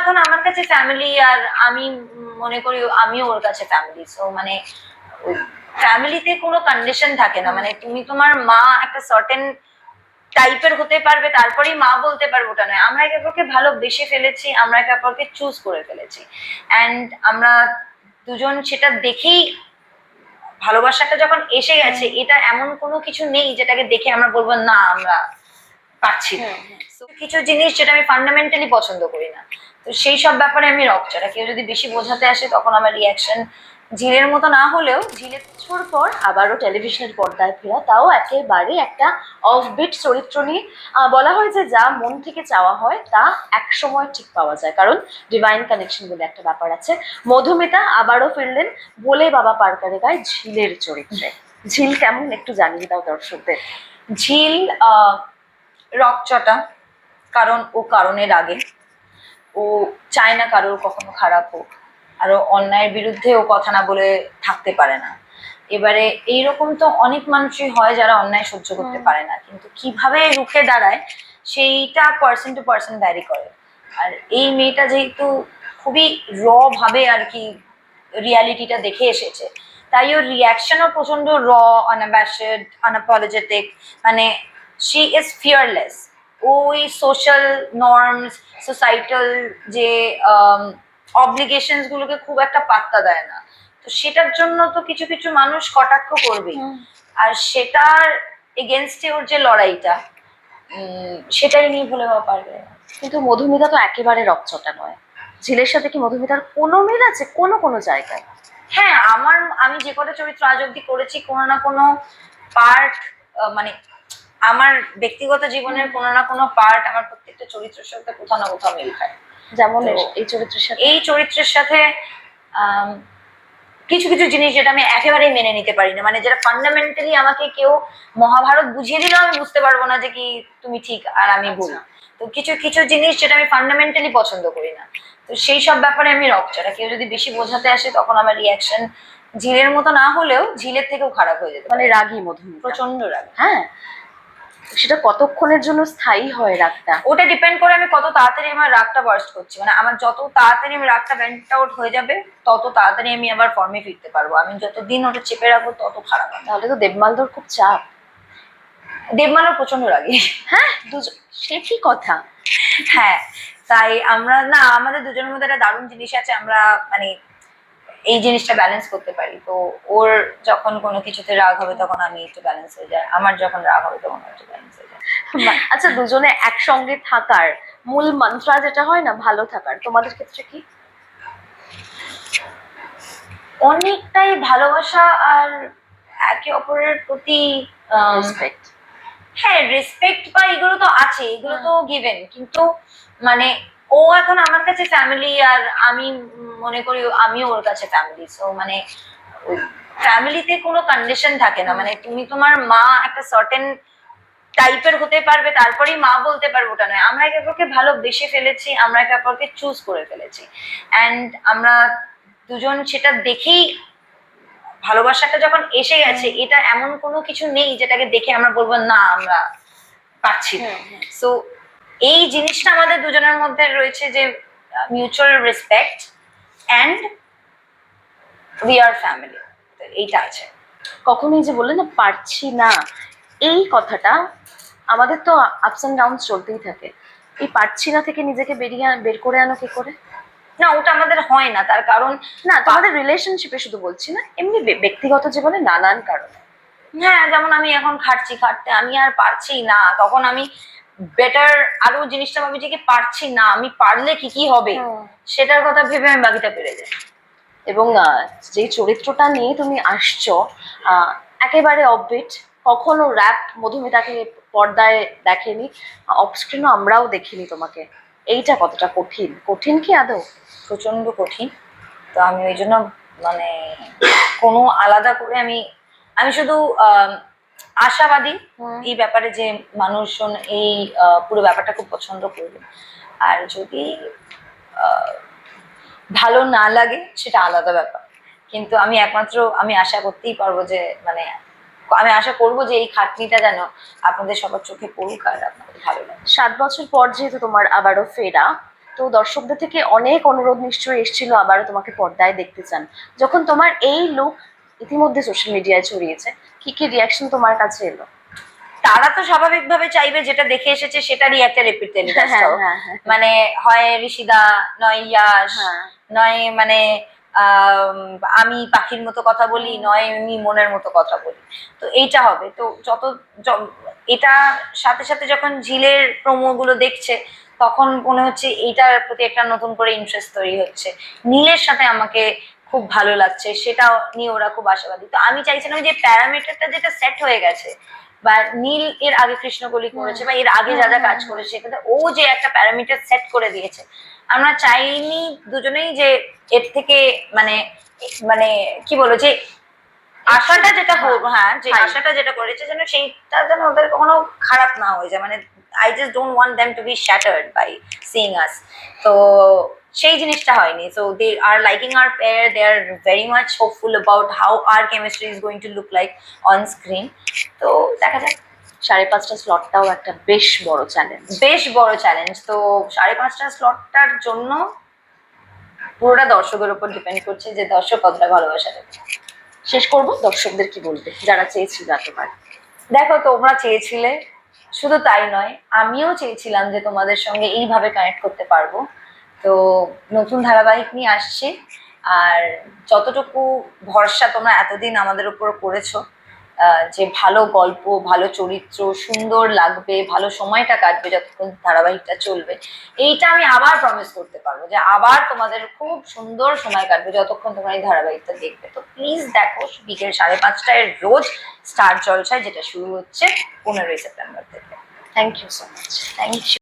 এখন আমার কাছে ফ্যামিলি আর আমি মনে করি আমিও ওর কাছে ফ্যামিলি সো মানে ফ্যামিলিতে কোনো কন্ডিশন থাকে না। মানে তুমি তোমার মা একটা সার্টেন টাইপের হতে পারবে তারপরেই মা বলতে পারব ওটা নয়। আমরা একে অপরকে ভালোবেসে ফেলেছি আমরা একে অপরকে চুজ করে ফেলেছি। অ্যান্ড আমরা দুজন সেটা দেখেই ভালোবাসাটা যখন এসে গেছে এটা এমন কোনো কিছু নেই যেটাকে দেখে আমরা বলব না আমরা পাচ্ছি না। So, কিছু জিনিস যেটা আমি ফান্ডামেন্টালি পছন্দ করি না। তো সেই সব ব্যাপারে আমি রকচড়া কেউ যদি বেশি বোঝাতে আসে তখন আমার রিয়াকশন ঝিলের মতো না হলেও ঝিলের কিছুর পর আবারও টেলিভিশনের পর্দায় ফেরা তাও একেবারে একটা অফবিট চরিত্র নিয়ে। আহ, বলা হয় যে যা মন থেকে চাওয়া হয় তা এক সময় ঠিক পাওয়া যায়। কারণ ডিভাইন কানেকশন বলে একটা ব্যাপার আছে। মধুমিতা আবারও ফিরলেন বলে বাবা পারকারে গায় ঝিলের চরিত্রে। ঝিল কেমন একটু জানিয়ে দাও দর্শকদের। ঝিল রকচটা কারণ ও কারণের আগে। ও চায় না কারোর কখনো খারাপ হোক। আরও অন্যায়ের বিরুদ্ধে ও কথা না বলে থাকতে পারে না। এবারে এইরকম তো অনেক মানুষই হয় যারা অন্যায় সহ্য করতে পারে না। কিন্তু কীভাবে রুখে দাঁড়ায় সেইটা পার্সন টু পার্সন ভ্যারি করে। আর এই মেয়েটা যেহেতু খুবই র ভাবে আর কি রিয়ালিটিটা দেখে এসেছে তাই ওর রিয়াকশনও প্রচণ্ড র আনঅ্যাবাসেড আনঅ্যাপোলজেটিক মানে শি ইজ ফিয়ারলেস ওই সোশ্যাল নর্মস সোসাইটাল যে অব্লিগেশনস গুলোকে খুব একটা পাত্তা দেয় না। তো সেটার জন্য তো কিছু কিছু মানুষ কটাক্ষ করবেই। আর সেটার এগেনস্টে ওর যে লড়াইটা সেটাই নিয়ে ভুলে যাওয়া পারবে কিন্তু মধুমিতা তো একেবারে রকচটা নয়। ঝিলের সাথে কি মধুমিতার কোনো মিল আছে? কোনো কোনো জায়গায়? হ্যাঁ আমার আমি যে কটা চরিত্র আজ অব্দি করেছি কোনো না কোনো পার্ট মানে আমার ব্যক্তিগত জীবনের কোনো না কোনো পার্ট আমার প্রত্যেকটা চরিত্রের সাথে কোথাও না কোথাও মিল খায়। যেমন এই চরিত্রের সাথে? এই চরিত্রের সাথে কিছু কিছু জিনিস যেটা আমি একেবারেই মেনে নিতে পারি না। মানে যেটা ফান্ডামেন্টালি আমাকে কেউ মহাভারত বুঝিয়ে দিলেও আমি বুঝতে পারব না যে কি তুমি ঠিক আর আমি ভুল। আচ্ছা। তো কিছু কিছু জিনিস যেটা আমি ফান্ডামেন্টালি পছন্দ করি না। তো সেই সব ব্যাপারে আমি রকচড়া কেউ যদি বেশি বোঝাতে আসে তখন আমার রিয়াকশন ঝিলের মতো না হলেও ঝিলের থেকেও খারাপ হয়ে যেতে মানে রাগী মধুমিতা। প্রচণ্ড রাগ। হ্যাঁ। সেটা কতক্ষণের জন্য স্থায়ী হয় রাগটা ওটা ডিপেন্ড করে আমি কত তাড়াতাড়ি আমার রাগটা বার্স্ট করছি। মানে আমার যত তাড়াতাড়ি আমি রাগটা ভেন্ট আউট হয়ে যাবে তত তাড়াতাড়ি আমি আবার ফর্মে ফিরতে পারব। আমি যতদিন ওটা চেপে রাখব তত খারাপ হবে। তাহলে তো দেবমালদর খুব চাপ। দেবমানও প্রচণ্ড রাগী। হ্যাঁ? দুজন সে কি কথা? হ্যাঁ তাই আমরা না আমাদের দুজনের মধ্যে একটা দারুণ জিনিস আছে আমরা মানে এই জিনিসটা ব্যালেন্স করতে পারি। তো ওর যখন কোনো কিছুতে রাগ হবে তখন আমি একটু ব্যালেন্স হয়ে যায় আমার যখন রাগ হবে তখন একটু ব্যালেন্স হয়ে যায় আচ্ছা দুজনে একসঙ্গে থাকার মূল মন্ত্রা যেটা হয় না ভালো থাকার তোমাদের ক্ষেত্রে কি? অনেকটাই ভালোবাসা আর একে অপরের প্রতি রেসপেক্ট হ্যাঁ রেসপেক্ট বা এগুলো তো আছে এগুলো তো গিভেন কিন্তু মানে ও এখন আমার কাছে ফ্যামিলি আর আমি মনে করি আমিও ওর কাছে ফ্যামিলি সো মানে ফ্যামিলিতে কোনো কন্ডিশন থাকে না। মানে তুমি তোমার মা একটা সার্টেন টাইপের হতে পারবে তারপরেই মা বলতে পারব ওটা নয়। আমরা একে অপরকে ভালোবেসে ফেলেছি আমরা একে অপরকে চুজ করে ফেলেছি। অ্যান্ড আমরা দুজন সেটা দেখেই ভালোবাসাটা যখন এসে গেছে এটা এমন কোনো কিছু নেই যেটাকে দেখে আমরা বলব না আমরা পাচ্ছি না। সো এই জিনিসটা আমাদের দুজনের মধ্যে রয়েছে যে mutual respect and we are family এইটা আছে। কখনোই যে বললেন না পারছি না এই কথাটা আমাদের তো আপস অ্যান্ড ডাউন চলতেই থাকে। এই পারছি না থেকে নিজেকে বেরিয়ে বের করে আনো কি করে? না ওটা আমাদের হয় না। তার কারণ না তোমাদের রিলেশনশিপে শুধু বলছি না এমনি ব্যক্তিগত জীবনে নানান কারণে। হ্যাঁ যেমন আমি এখন খাটছি খাটতে আমি আর পারছি না। তখন আমি বেটার আরও জিনিসটা ভাবি যে কি পারছি না আমি পারলে কি কি হবে? সেটার কথা ভেবে আমি বাকিটা পেরে যাই। এবং যে চরিত্রটা নিয়ে তুমি আসছো একেবারে অববিট কখনো র্যাপ মধুমিতাকে পর্দায় দেখেনি অফস্ক্রিনও আমরাও দেখিনি তোমাকে। এইটা কতটা কঠিন? কঠিন কি আদৌ? প্রচণ্ড কঠিন। তো আমি ওই জন্য মানে কোনো আলাদা করে আমি আমি শুধু আশাবাদী এই ব্যাপারে যে মানুষজন এই পুরো ব্যাপারটা খুব পছন্দ করবে আর যদি ভালো না লাগে সেটা আলাদা ব্যাপার। কিন্তু আমি একমাত্র আমি আশা করতেই পারব যে মানে আমি আশা করব যে এই খাটনিটা যেন আপনাদের সবার চোখে পড়ুক আর আপনাদের ভালো লাগে। সাত বছর পর যেহেতু তোমার আবারও ফেরা তো দর্শকদের থেকে অনেক অনুরোধ নিশ্চয়ই এসেছিল আবারও তোমাকে পর্দায় দেখতে চান। যখন তোমার এই লুক ইতিমধ্যে সোশ্যাল মিডিয়ায় ছড়িয়েছে। কি কি রিয়াকশন তোমার কাছে এলো? তারা তো স্বাভাবিকভাবে চাইবে যেটা দেখে এসেছে সেটারই একটা রিপিট টেলিকাস্ট হ্যাঁ হ্যাঁ হ্যাঁ। মানে হয় ঋষিদা নয় হ্যাঁ। নয় মানে আম, পাখির মতো কথা বলি নয় আমি মনের মতো কথা বলি। তো এইটা হবে। তো যত এটা সাথে সাথে যখন ঝিলের প্রোমো গুলো দেখছে তখন মনে হচ্ছে এইটার প্রতি একটা নতুন করে ইন্টারেস্ট তৈরি হচ্ছে। নীলের সাথে আমাকে খুব ভালো লাগছে সেটা নিয়ে ওরা খুব আশাবাদী তো আমি চাইছিলাম যে প্যারামিটারটা যেটা সেট হয়ে গেছে বা নীল এর আগে কৃষ্ণকলি করেছে বা এর আগে যা যা কাজ করেছে ও যে একটা প্যারামিটার সেট করে দিয়েছে। আমরা চাইনি দুজনেই যে এর থেকে মানে মানে কি বলব যে আশাটা যেটা হ্যাঁ যে আশাটা যেটা করেছে যেন সেইটা যেন ওদের কখনো খারাপ না হয়ে যায়। মানে I just don't want them to be shattered by sing us তো সেই জিনিসটা হয়নি। So they are liking our pair they are very much hopeful about how our chemistry is going to look like on screen তো দেখা যাক। সাড়ে পাঁচটা স্লটটাও একটা বেশ বড় চ্যালেঞ্জ বেশ বড় চ্যালেঞ্জ তো সাড়ে পাঁচটা স্লটটার জন্য পুরোটা দর্শকের উপর ডিপেন্ড করছে যে দর্শক কতটা ভালোবাসা দেবে। শেষ করব? দর্শকদের কি বলবে? যারা চেয়েছিল এতবার। দেখো তোমরা চেয়েছিলে। শুধু তাই নয় আমিও চেয়েছিলাম যে তোমাদের সঙ্গে এইভাবে কানেক্ট করতে পারব। তো নতুন ধারাবাহিক নিয়ে আসছি। আর যতটুকু ভরসা তোমরা এতদিন আমাদের উপর করেছ যে ভালো গল্প, ভালো চরিত্র, সুন্দর লাগবে, ভালো সময়টা কাটবে যতক্ষণ ধারাবাহিকটা চলবে, এইটা আমি আবার প্রমিস করতে পারব যে আবার তোমাদের খুব সুন্দর সময় কাটবে যতক্ষণ তোমরা এই ধারাবাহিকটা দেখবে। তো প্লিজ দেখো, বিকেল সাড়ে পাঁচটায় রোজ স্টার জলসায়, যেটা শুরু হচ্ছে পনেরোই সেপ্টেম্বর থেকে। Thank you so much thank you